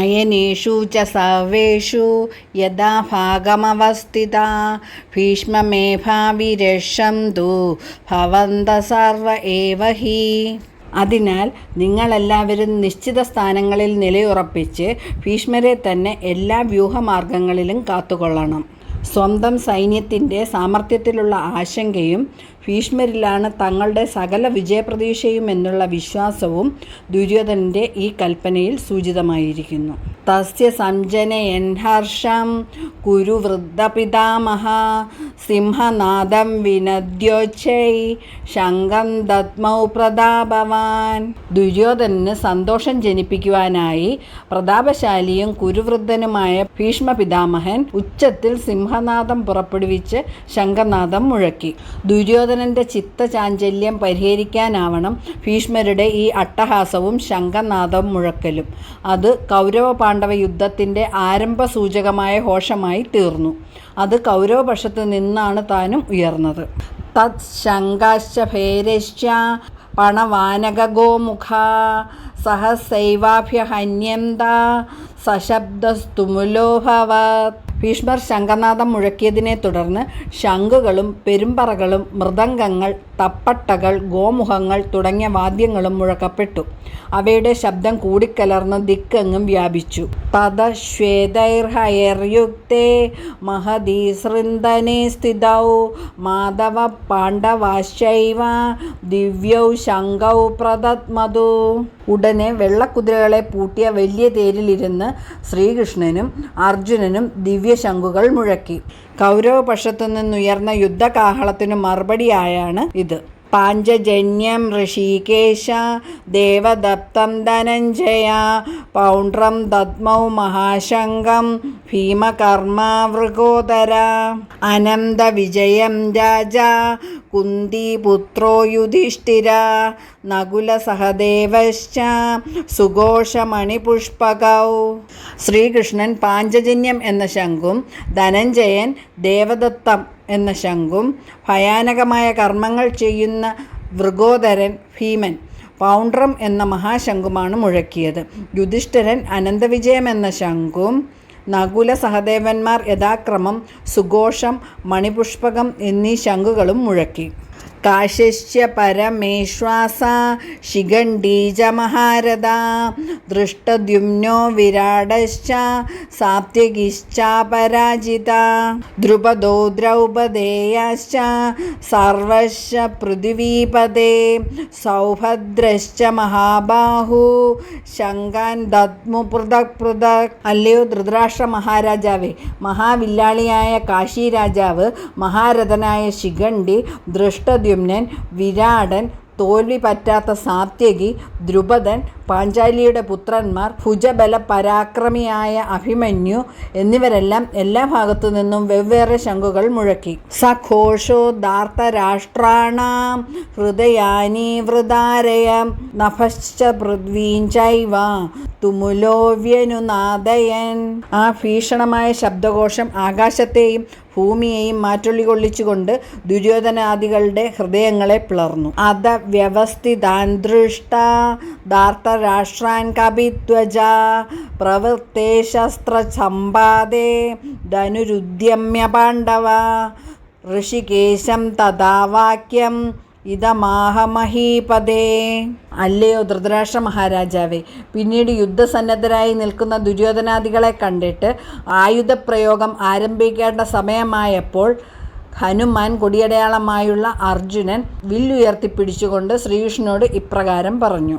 അയനേഷു ച സർവേഷു യഥാ ഭാഗമവസ്ഥിത ഭീഷ്മമേഭാവിരക്ഷന്തു ഭവന്ത സർവ ഏവ ഹി അതിനാൽ നിങ്ങളെല്ലാവരും നിശ്ചിത സ്ഥാനങ്ങളിൽ നിലയുറപ്പിച്ച് ഭീഷ്മരെ തന്നെ എല്ലാ വ്യൂഹമാർഗങ്ങളിലും കാത്തുകൊള്ളണം. സ്വന്തം സൈന്യത്തിന്റെ സാമർഥ്യത്തിലുള്ള ആശങ്കയും ഭീഷ്മരിലാണ് തങ്ങളുടെ സകല വിജയപ്രതീക്ഷയും എന്നുള്ള വിശ്വാസവും ദുര്യോധനന്റെ ഈ കൽപ്പനയിൽ സൂചിതമായിരിക്കുന്നു. തസ്യ സഞ്ജനയൻഹർഷം കുരു വൃദ്ധപിതാമഹ. സിംഹനാദം വിനദ്യോച്ചൈ ശങ്കം ദത്മൗ പ്രതാപവാൻ. ദുര്യോധനന് സന്തോഷം ജനിപ്പിക്കുവാനായി പ്രതാപശാലിയും കുരുവൃദ്ധനുമായ ഭീഷ്മ പിതാമഹൻ ഉച്ചത്തിൽ സിംഹനാദം പുറപ്പെടുവിച്ച് ശംഖനാദം മുഴക്കി. ദുര്യോധനന്റെ ചിത്തചാഞ്ചല്യം പരിഹരിക്കാനാവണം ഭീഷ്മരുടെ ഈ അട്ടഹാസവും ശംഖനാദം മുഴക്കലും. അത് കൗരവ പാണ്ഡവ യുദ്ധത്തിന്റെ ആരംഭ സൂചകമായ ഘോഷമായി തീർന്നു. അത് കൗരവപക്ഷത്ത് നിന്നാണ് താനും ഉയർന്നത്. തത് ശങ്കാശ്ച ഭേരശ്ച പണവാനകഗോമുഖ സഹസൈവാഭ്യഹന്യന്ത സശബ്ദസ്തുമുലോഭവത്. ഭീഷ്മർ ശംഖനാഥം മുഴക്കിയതിനെ തുടർന്ന് ശംഖുകളും പെരുമ്പറകളും മൃദംഗങ്ങൾ തപ്പട്ടകൾ ഗോമുഖങ്ങൾ തുടങ്ങിയ വാദ്യങ്ങളും മുഴക്കപ്പെട്ടു. അവയുടെ ശബ്ദം കൂടിക്കലർന്ന് ദിക്കെങ്ങും വ്യാപിച്ചു. മഹതീ സൃന്ദനെ സ്ഥിതൗ മാധവ പാണ്ഡവാശൈവ ദിവ്യൗ ശങ്കൗ പ്രദത്മതു ഉടനെ വെള്ളക്കുതിരകളെ പൂട്ടിയ വലിയ തേരിലിരുന്ന് ശ്രീകൃഷ്ണനും അർജുനനും ദിവ്യശംഖുകൾ മുഴക്കി. കൗരവപക്ഷത്തു നിന്നുയർന്ന യുദ്ധകാഹളത്തിനു മറുപടിയായാണ് ഇത്. പാഞ്ചജന്യം ഋഷികേശ ദേവദത്തം ധനഞ്ജയ പൗണ്ട്രം ദത്മൗ മഹാശങ്കം ഭീമകർമ്മ വൃഗോദര അനന്തവിജയം രാജ കുന്തിപുത്രോ യുധിഷ്ഠിര നകുലസഹദേവശ്ച സുഘോഷമണിപുഷ്പകൗ. ശ്രീകൃഷ്ണൻ പാഞ്ചജന്യം എന്ന ശംഖും ധനഞ്ജയൻ ദേവദത്തം എന്ന ശംഖും ഭയാനകമായ കർമ്മങ്ങൾ ചെയ്യുന്ന വൃഗോദരൻ ഭീമൻ പൗണ്ട്രം എന്ന മഹാശംഖുമാണ് മുഴക്കിയത്. യുധിഷ്ഠിരൻ അനന്തവിജയം എന്ന ശംഖും നകുല സഹദേവന്മാർ യഥാക്രമം സുഘോഷം മണിപുഷ്പകം എന്നീ ശംഖുകളും മുഴക്കി. കാശ്യശ്ച പരമേശ്വാസ ശിഖണ്ഡീജ മഹാരഥ. ദൃഷ്ടദ്യുമ്നോ വിരാടശ്ച സാത്യകിശ്ചാപരാജിത ദ്രുപദോ ദ്രൗപദേയാശ്ച സർവശ്ച പൃഥിവീപദേ. സൗഭദ്രശ്ച മഹാബാഹു. ശങ്കാൻ ദത്മു പൃഥക് പൃഥക്. അല്ലയോ ധൃതരാഷ്ട്ര മഹാരാജാവേ. മഹാവില്ലാളിയായ കാശി രാജാവ് മഹാരഥനായ ശിഖണ്ഡി ദൃഷ്ടദ്യുമ്നൻ വിരാടൻ തോൽവി പറ്റാത്ത സാത്യകി ദ്രുപദൻ പാഞ്ചാലിയുടെ പുത്രന്മാർ ഭുജബല പരാക്രമിയായ അഭിമന്യു എന്നിവരെല്ലാം എല്ലാ ഭാഗത്തു നിന്നും വെവ്വേറെ ശംഖുകൾ മുഴക്കി. സഘോഷോ ദാർത്തരാഷ്ട്രാണാം ഹൃദയാനി വൃതാരയം. നഭശ്ച പൃഥ്വീഞ്ചൈവ തുമുലോവ്യനുനാദയൻ ആ ഭീഷണമായ ശബ്ദഘോഷം ആകാശത്തെയും ഭൂമിയെയും മാറ്റൊള്ളി കൊള്ളിച്ചുകൊണ്ട് ദുര്യോധനാദികളുടെ ഹൃദയങ്ങളെ പിളർന്നു. അത വ്യവസ്ഥിതാന്തൃഷ്ട ധാർത്തരാഷ്ട്രാൻ കപിത്വജ പ്രവൃത്തെ ശസ്ത്രസമ്പാദേ ധനുരുദ്യമ്യ പാണ്ഡവ ഋഷികേശം തഥാ വാക്യം ഇതമാഹമഹീപദേ. അല്ലയോ ധൃതരാഷ്ട്ര മഹാരാജാവേ പിന്നീട് യുദ്ധസന്നദ്ധരായി നിൽക്കുന്ന ദുര്യോധനാദികളെ കണ്ടിട്ട് ആയുധപ്രയോഗം ആരംഭിക്കേണ്ട സമയമായപ്പോൾ ഹനുമാൻ കൊടിയടയാളമായുള്ള അർജുനൻ വില്ലുയർത്തിപ്പിടിച്ചുകൊണ്ട് ശ്രീകൃഷ്ണനോട് ഇപ്രകാരം പറഞ്ഞു.